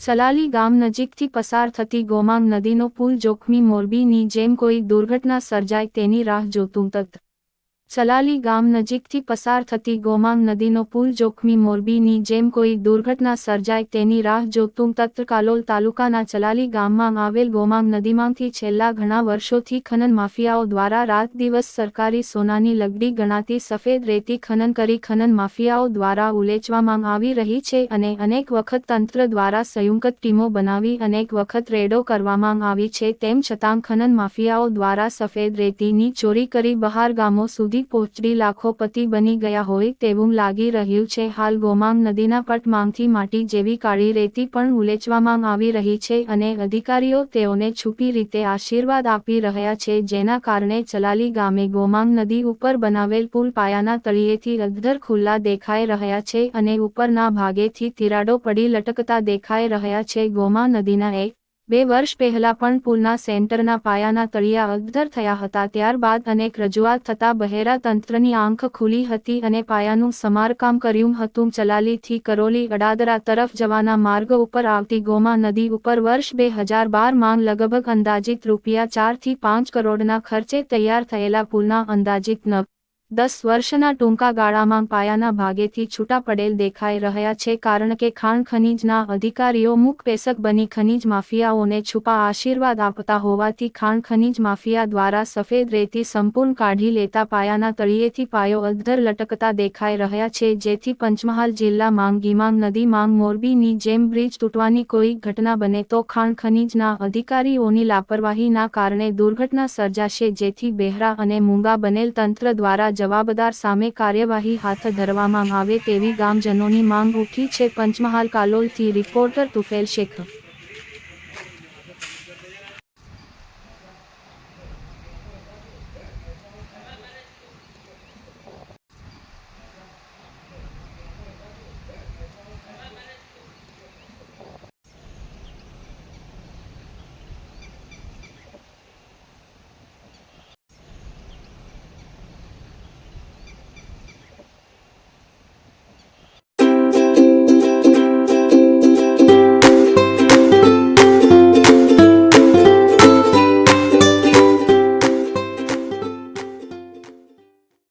સલાલી ગામ નજીકથી પસાર થતી ગોમાંગ નદીનો પુલ જોખમી મોરબીની જેમ કોઈ દુર્ઘટના સર્જાય તેની રાહ જોતું તત. સલાલી ગામ નજીકથી પસાર થતી ગોમાંગ નદીનો પુલ જોખમી મોરબીની જેમ કોઈ દુર્ઘટના સર્જાય તેની રાહ જોતું તત્ર કાલોલ તાલુકાના ચલાલી ગામમાં આવેલ ગોમાંગ નદીમાંથી છેલ્લા ઘણા વર્ષોથી ખનન માફિયાઓ દ્વારા રાત દિવસ સરકારી સોનાની લગડી ગણાતી સફેદ રેતી ખનન કરી ખનન માફિયાઓ દ્વારા ઉલેચવામાં આવી રહી છે અને અનેક વખત તંત્ર દ્વારા સંયુક્ત ટીમો બનાવી અનેક વખત રેડો કરવામાં આવી છે તેમ છતાં ખનન માફિયાઓ દ્વારા સફેદ રેતીની ચોરી કરી બહાર ગામો સુધી પહોંચડી લાખોપતિ બની ગયા હોય તેવું લાગી રહ્યું છે. હાલ ગોમાંગ નદીના પટમાંથી માટી જેવી કાળી રેતી પણ ઉલેચવામાં આવી રહી છે અને અધિકારીઓ તેઓને છુપી રીતે આશીર્વાદ આપી રહ્યા છે, જેના કારણે ચલાલી ગામે ગોમાંગ નદી ઉપર બનાવેલ પુલ પાયાના તળિયેથી અધધર ખુલ્લા દેખાઈ રહ્યા છે અને ઉપરના ભાગેથી તિરાડો પડી લટકતા દેખાઈ રહ્યા છે. ગોમા નદીના એક બે વર્ષ પહેલા પણ પુલના સેન્ટરના પાયાના તળિયા અગધર થયા હતા. ત્યારબાદ અનેક રજૂઆત થતા બહેરા તંત્રની આંખ ખુલી હતી અને પાયાનું સમારકામ કર્યું હતું. ચલાલીથી કરોલી અડાદરા તરફ જવાના માર્ગ ઉપર આવતી ગોમા નદી ઉપર વર્ષ બે હજાર બારમાં લગભગ અંદાજિત રૂપિયા ચારથી પાંચ કરોડના ખર્ચે તૈયાર થયેલા પુલના અંદાજિત નવ દસ વર્ષના ટૂંકા ગાળામાં પાયાના ભાગેથી છૂટા પડેલ દેખાઈ રહ્યા છે કારણ કે ખાણ ખનીજના અધિકારીઓ મુખપેશક બની ખનીજ માફિયાઓને છુપા આશીર્વાદ આપતા હોવાથી ખાણ ખનીજ માફિયા દ્વારા સફેદ રેતી સંપૂર્ણ કાઢી લેતા પાયાના તળિયેથી પાયો અધ્ધર લટકતા દેખાઈ રહ્યા છે જેથી પંચમહાલ જિલ્લા માંગીમાંગ નદી માંગ મોરબીની જેમ બ્રિજ તૂટવાની કોઈ ઘટના બને તો ખાણ ખનીજના અધિકારીઓની લાપરવાહીના કારણે દુર્ઘટના સર્જાશે જેથી બહેરા અને મૂંગા બનેલ તંત્ર દ્વારા જવાબદાર સામે કાર્યવાહી હાથ ધરવામાં આવે તેવી ગામજનોની માંગ ઉઠી છે. પંચમહાલ કાલોલથી રિપોર્ટર તુફેલ શેખ